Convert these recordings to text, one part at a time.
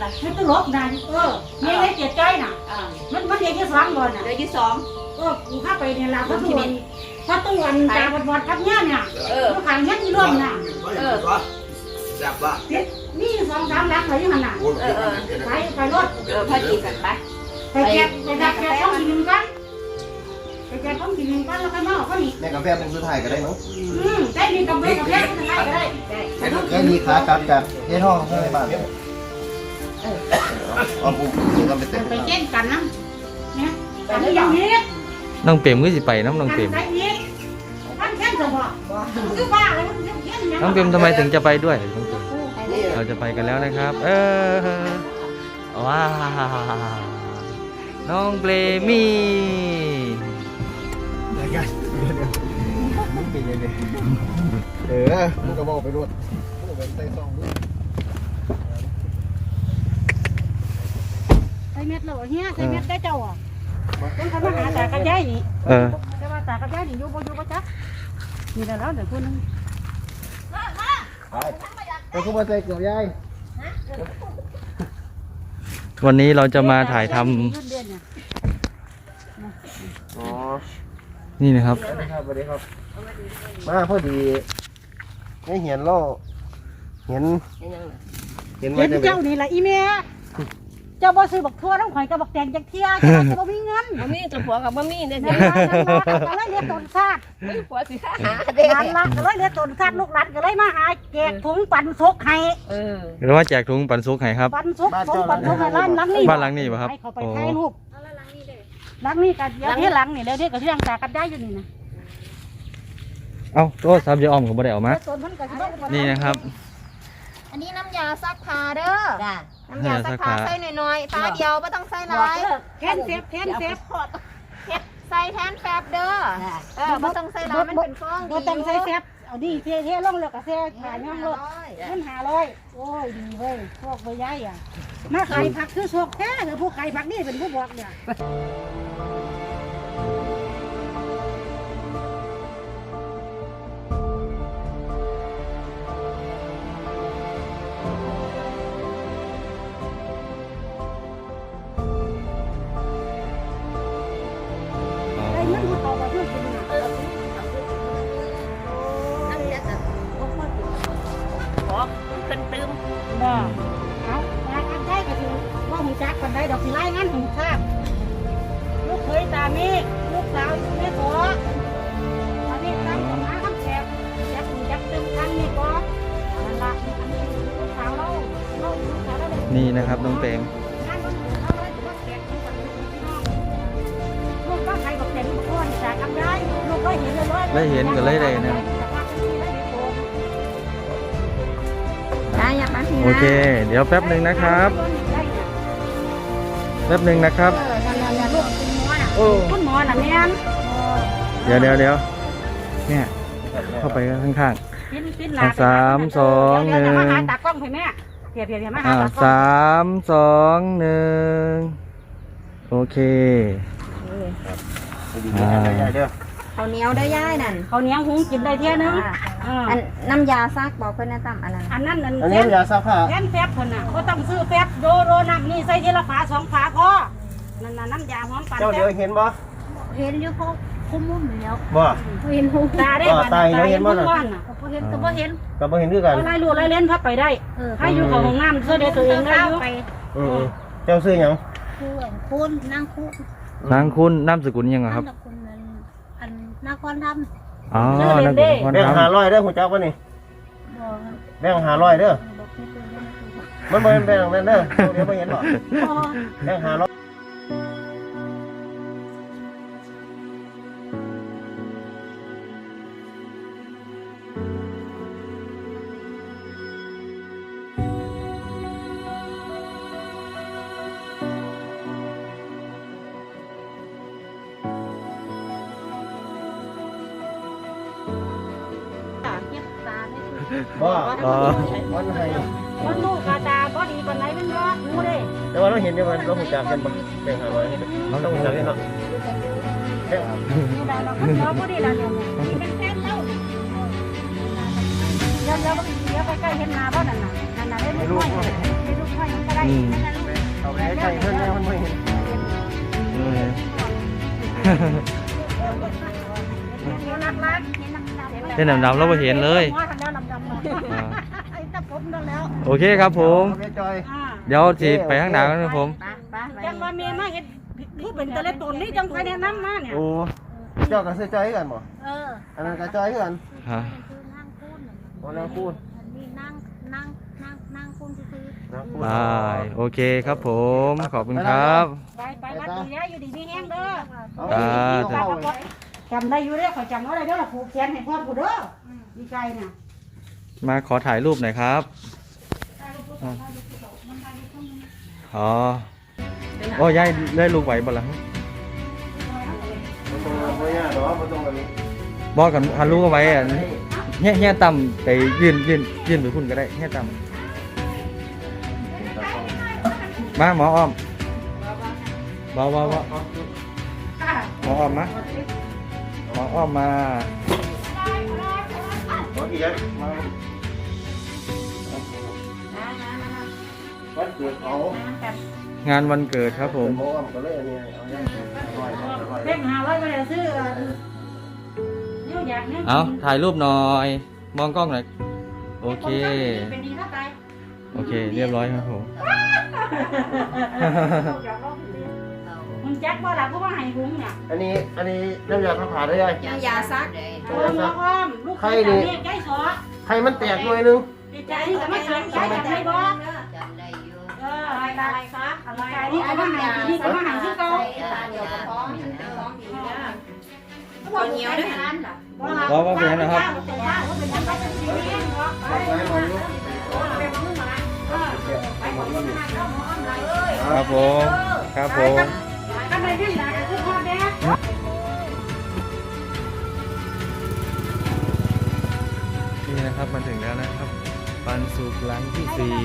นลบล่ะไม่ต้องลบนั่นเออเมียเลยเจ็บใจน่ะ อ่ามันมันเด็กที่สองก่อนน่ะ เดือนที่สอง เออกูเข้าไปเนี่ยละเพราะตัวเพราะตัวอันตาบอดบอดกับเนี่ยเนี่ยเออลูกขังเนี่ยที่ร่วมน่ะ เออ แซ่บว่ะนี่สองสามหลักเลยยังไงน่ะเออเออ ไปไปรถ เออพอดีกันไปไปแจกไปดักแจกต้องกินกันไปแจกต้องกินกันแล้วก็มาเอาก็นี่แม่กาแฟเป็นสุดท้ายก็ได้มั้งอืมได้มีกำลังกับแพทย์ได้ก็ได้ แค่นี้ขากัดกับเฮ็ดห้องข้างในบ้านเนี่ย อ๋อผมผมก็ไปเต็มไปแจ้งกันนะเนี่ยอันนี้อย่างนี้น้องเปรมก็สิไปน้ำน้องเปรมใส่นี้ท่านแค่สมบัติคือบ้าเลยมันเขียนอย่างน้องเปรมทำไมถึงจะไปด้วยน้องเปรมเราจะไปกันแล้วนะครับ เออว้าวน้องเปรมี่เออมึงก็บอกไปรวดมึงไปใส่ซองด้วย ส่เม็ดเลยเฮียใส่เม็ดได้เจ้าอะต้องทำมาหาตากระจายนี่เออแต่ว่าตากระจายนี่อยู่บ่อยู่บ่จักนี่แต่แล้วเดี๋ยวพูดนึงไปไปเข้ามาใส่เกลือยายวันนี้เราจะมาถ่ายทำอ๋อนี่นะครับสวัสดีครับสวัสดีครับมาพอดีไม่เห็นเราเห็น เห็นเห็ว่านจะเจ้านี่แหละอีเมีย เจ้าบ่ซื้อบักทั่วน้ำข่อยกับบักแตงจักเที่ยเจ้าจะบ่มีเงินบ่มีตัวผัวกับบ่มีเนี่ยนั่สินล่ะนั่นล่ะก็เลยเรียกตนซาดมีผัวสิหาเด้นั่นล่ะก็เลยเรียกตนซาดลูกหลานก็เลยมาหาแจกถุงปันสุกให้เออหรือว่าแจกถุงปันสุกให้ครับ ปันสุกถุงปันสุกให้ร้านหลังนี้บ้านหลังนี้ป่ะครับให้เขาไปโอ้ถ่ายรูปหลังนี้กันเดี๋ยวที่หลังนี่เดี๋ยวที่ก็ที่หลังตากันได้อยู่นี่นะเอ้าโทรศัพท์ยายอ้อมก็บ่ได้เออกมาเดี๋ยวตนมันก็สิได้บ่ได้นี่นะครับ อันนี้น้ำยาซักผ้าเด้อจ้า น้ำยาซักผ้าน้ำยาซักผ้าใส่หน่อยๆตาเดียวไม่ต้องใส่หลายแทนเซฟแทนเซฟเฮ็ดใส่แทนแฟบเด้อเออไม่ต้องใส่หลายมันเป็นฟองบ่ต้องใส่เซฟเอาดีเทเทลงแล้วก็เซฟขายย่องรถเงินหาร้อยโอ้ยดีเว้ยพวกใบใหญ่อะมาขายผักคือโชคแท้คือผู้ขายผักนี่เป็นผู้บอกเนี่ย บ่เอาตากันได้ก็ถือว่าหูจักกันได้ดอกสิไล่งั้นหูทราบลูกเคยตาเมฆลูกสาวแม่ขอตาเมฆตั้งสมาคำแฉกจักหูจักตึงกันนี่ก็นั่นละอันนี้ลูกสาวเราเราลูกสาวเราเลยนี่นะครับน้องเปรมงนวันเกิดเขาเลยถือว่าแขกที่กับลูกพี่น้องลูกก็ใครบอกแต่ลูกคนจากกันได้ลูกก็เห็นเลยว่า ได้เห็นก็เลยได้นะ โอเค เดี๋ยวแป๊บหนึ่งนะครับ แป๊บหนึ่งนะครับ โอ้คุณหมอน่ะแม่นเดี๋ยวเดี๋ยวเดี๋ยวเนี่ยเข้าไปข้างปินปินอะสามสองหนึ่งเดี๋ยวมาหาตากล้องให้แม่เพียเพียเพียมาๆหาอ่าตากล้องสามสองหนึ่งโอเค อ่าได้เด้อข้าวเหนียวได้ย่ายนั่นเขาวเหนียวหุงกินได้เที่ยนึง อันน้ำยาซักบอกเพื่อนนะตั้มอันนั้นอันนั้นอันอันนี้ยาซักผ้าแทนแฟบคนน่ะก็ต้องซื้อแฟบโดโรน้ำนี่ใส่ทีละฝาสองฝาพอนั่นน่ะน้ำยาหอมปั่นเจ้าแฟเดี๋ยวบเห็นบ่เห็นอยู่เขาคุ้มมุ่มแล้วบ่ เห็นหูตาได้อ๋อบัดตายแล้วเห็เห็นนบ่บ่น่ะว่านน่ะเขาเห็นก็บ่เห็นก็บ่เห็นด้วยกันอะไรรู้อะไรเล่นพับไปได้เออให้อยู่ของห้องน้ำช่วยเดี๋ยวตัวเองได้อยู่ ไปอืมเจ้าซื้อหยังคู่คุณนั่งคู่นางคุณนามสกุลยังไงครับนั่งคุณนั้นอันนครทำ อ๋อนามสกุลคนแบ่งทหาร้อยเด้อหูจักบ่นี่บอกแบ่งหาร้อยเด้อบอกที่ตัวนั้นมันบ่เป็นแบ่งนั่นเด้อเดี๋ยวบ่เห็นหรอก แบ่งหาร้อย บ่ำอ๋อมันให้มันลูกกาตาบ่ดีปานไหนมันบ่งูเด้แต่ว่าเราเห็นอยู่มันเราหูจักกันบ่แบ่งหาร้อยต้องหูจักกันเนาะแบ่งดูได้เราคนเราบ่ดีแล้วเนี่ยนี่เป็นแฟนเรายดี๋ยวเดี๋ยวเดี๋ยวใกล้ๆเห็นนาบ่นั่นน่ะนั่นน่ะได้ลูกน้อยได้ลูกน้อยมันก็ได้อืมนั่นน่ะลูกเอาไปใกล้ๆเพื่อนเนี่ยมันไม่เห็นเออเห็นนักรักเห็นนักรักเส้นดำๆเราไปเห็นเลยหัวทันแล้วดำๆเลยอ่า ไอ้ตะผมนั่นแล้วโอเคครับผมเอาไปจอย อ่าเดี๋ยวจีไปข้างหน้ากันนะผม ไปไปไปจังว่าเมียมาเฮ็ดผู้เป็นตะเล็ตนนี่จังไปแนะนำมาเนี่ยโอ้เจ้ากับเสื้อจอยกันบ่เอออันนั้นกับจอยกันฮะโอ้นางคูณนี่นั่งนั่งนั่งนั่งคุณซื้อนางคูณบายโอเคครับผม ขอบคุณครับ ไปไปวัดดีแล้วอยู่ดีมีแห้งเด้อเอาอ่าเอาเอาจำได้อยู่เด้อขอยจำเอาได้เด้อล่ะผูกแขนให้พ่อกูเด้อดีใจน่ะ มาขอถ่ายรูปหน่อยครับอ๋อโอ้ยายได้ลูกไหวบ่ล่ะบ่ต้องเอาไว้ยากหรอกบ่ต้องเอาไว้บอกกันฮันลูกเอาไว้อะเฮี้ยเฮี้ยต่ำไปยืนยืนยืนไปคุณก็ได้เฮี้ยต่ำมาหมออ้อมบอบอบอหมออ้อมมาหมออ้อมมาขออีกแล้วมา วันเกิดเขางานวันเกิดครับผมโมก็เลยอันนี้เอาอย่างร้อยร้อยเล่มหาร้อยไปเลยซื้อเนี่ยอยากเนี่ยเอาถ่ายรูปหน่อย มองกล้องหน่อย โอเคเป็นดีเท่าไหร่โอเค เรียบร้อยครับผมมึงแจ็คบ่ล่ะก็ว่าให้หุงเนี่ยอันนี้ อันนี้น้ำยาขับผ่าได้ยังยังยาซักเออมาอ้อมลูกใครนี่ใกล้สอใครมันแตกหน่อยนึงดีใจนี่ก็มาขายใจจากไหนบ่จำได้ อยู่อะไรซักอะไรนี่ก็มาหานี่ก็มาหาที่เก่าเดี๋ยวก็พร้อมพร้อมดีนะตัวเหนียวด้วยนะว่าว่าเป็นนะครับเป็นว่าเป็นยังไงเป็นสีนี้เนาะไปไปไปเป็นมือมาเออไปของมันมาเจ้าหมออ้อมไรเอ้ยครับผมครับผมทำไมที่หลังคือพ่อแม่นี่นะครับมาถึงแล้วนะครับ ปันสุกหลังที่สี่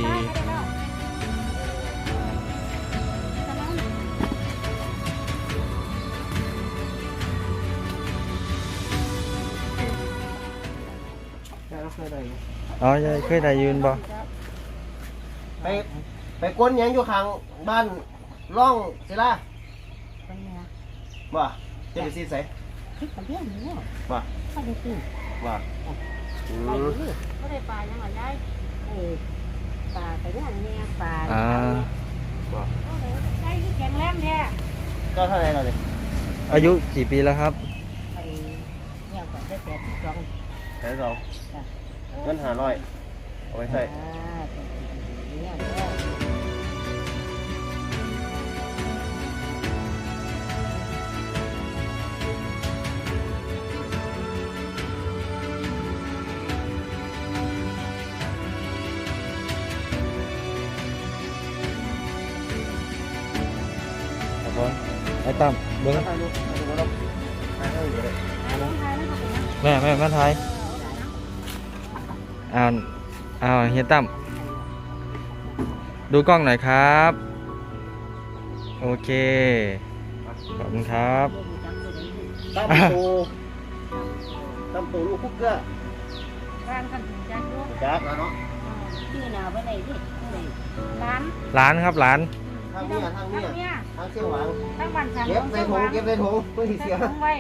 เคยได้อ๋อยายเคยได้ยืนบ่ไปไปก้นหยังอยู่ข้างบ้านร่องศิลาบ่จะไปซีใส่คิดกับเรื่องนี้บ่ก็ได้ตื่นบ่อืไปมดูก็ได้ปลายังไงได้เออปลาไปย่างเนี่ยปลาอ่าบ่ใช่ที่แข็งแรงแท้ก็เท่าไหร่เราเนี่ยอายุกี่ปีแล้วครับไปเนี่ยก่อนได้แปดสิบสอง ใส่เราเงินหาร้อยเอาไว้ใส่อ่าเนี่ยก็ครับผมไอ้ตั้มเบิ้งถ่ายรูปถ่ายรูปแล้วถ่ายให้อยู่เลยลงท้ายแล้วก็เป็นยังแม่แม่แม่ไทย อ่านอ้าวเฮียตั้มดูกล้องหน่อยครับ โอเค ขอบคุณครับตั้มตูตั้มตูลูกคุกเกอร์ร้านกันถึงจังด้วยจักแล้วเนาะที่นาไว้ไหนที่ร้านร้านครับร้านทางเนี้ยทางเนี้ยเนี่ยทางเชียงหวางตั้งวันสามเก็บใส่ถุงเก็บใส่ถุงเพื่อที่เสียถุงไว้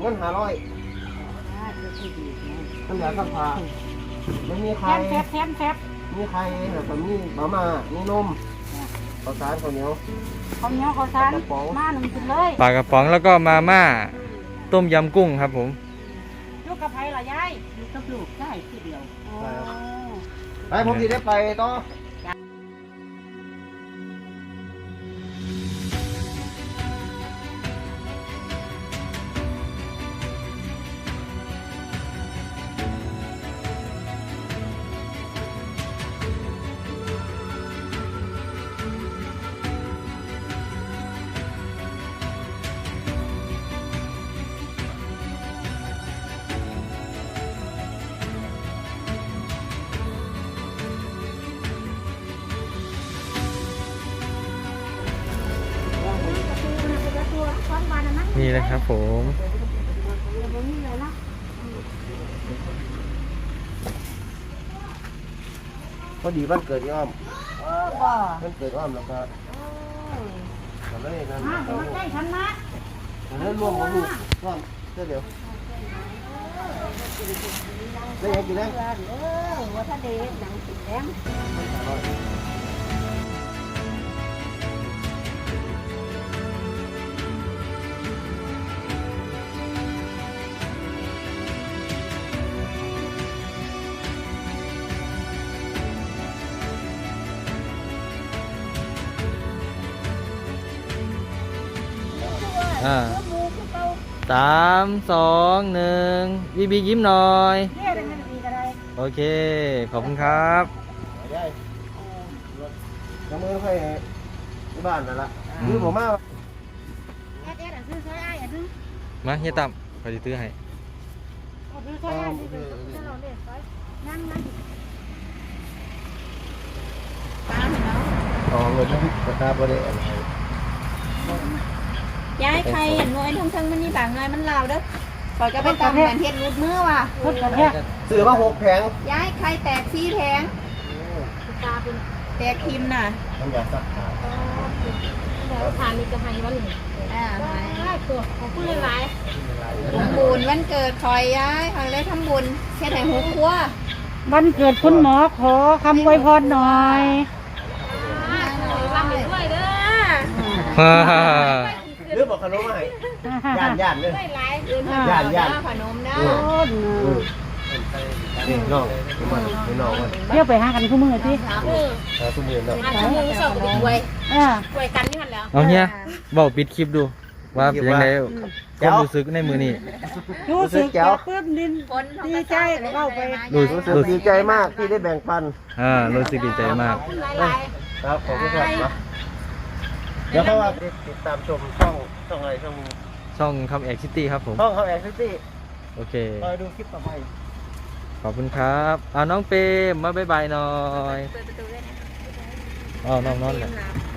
เงินหาร้อยอ่าเดี๋ยวที่ดีนะน้ำยา ขับผ่าไม่มีแทไข่มแทบแทมแทบมีไข่แล้วก็มีบะหมามีนมข้าวสารข้าวเหนียวเขาเหนียวเขาทานมาหนึ่งกินเลยปลากระป๋องแล้วก็มาม่าต้มยำกุ้งครับผม ลูกกระเพราละยายลูกกับลูกได้ทีเดียวไปผมจะได้ไปต่อ นี่นะครับผมเพอดีวันเกิดอ้อมเออบ่วันเกิดอ้อมแล้วก็ก็เลยนั่นมาหัวใจฉันนะก็เลยรวมกับลูกอ้อมเดี๋ยวเดี๋ยวได้ยังกินได้เออว่าถ้าเด็กหนังสีแดง อ่าสามสองหนึ่งบีบียิ้มหน่อยเนี่ยเป็นดีก็ได้โอเค ขอบคุณครับได้น้ำมือให้ที่บ้านนั่นละอืมคือผมมาแอดแอดอะซื้อซอยอ้ายอะซื้อมาเฮียตั้มขอจะซื้อให้เอาซื้อซอยอ้ายซื้อซื้อซื้อเราเนี่ยซอยนั่งนั่งตามเนาะอ๋อเงินราคาบริเวณ ย้ายใครเห็นน้อยทั้งทั้งมันนี่บางน้อยมันลาวเด้อขอยก็ไปตามกันเฮ็ดรูดมือว่ะพุทธกันแท้ซื้อมาหกแผงย้ายใครแตกซี่แพงตาเป็นแตกพิมพ์น่ะมันอยากสักขาแล้วทานนี่จะให้วันนี้อ่าได้ตัวของผู้หลายผมบุญวันเกิดคอยย้ายคอยเลยทำบุญเฮ็ดให้หูครัววันเกิดคุณหมอขอคำอวยพรหน่อยรับด้วยเด้อหรือ บอกขนมมาให้ย่านย่านเลยหลายอื่นย่านย่านขนมเด้อเออนี่น้องมานี่น้องมาเที่ยวไปหากันคู่มือสิหาสมุนเนาะอันนี้สองเป็นกล้วยอ่ากล้วยกันนี่มันแล้วเอาเฮียบอกปิดคลิปดูว่าเป็นยังไงความรู้สึกในมือนี่รู้สึกจะปลื้มดินคนดีใจเข้าไปรู้สึกดีใจมากที่ได้แบ่งปันอ่ารู้สึกดีใจมากครับขอบคุณครับนะเดี๋ยวเขาว่าติดตามชมช่อง ช่องอะไรช่องช่องคำเอกซิตี้ครับผมช่องเขาแอคทิวิตี้โอเคคอยดูคลิปต่อไป ขอบคุณครับเอาน้องเปรมมาบายบายหน่อยๆเปิดประตูด้วยนะอ๋อน้องนอนเลยเลย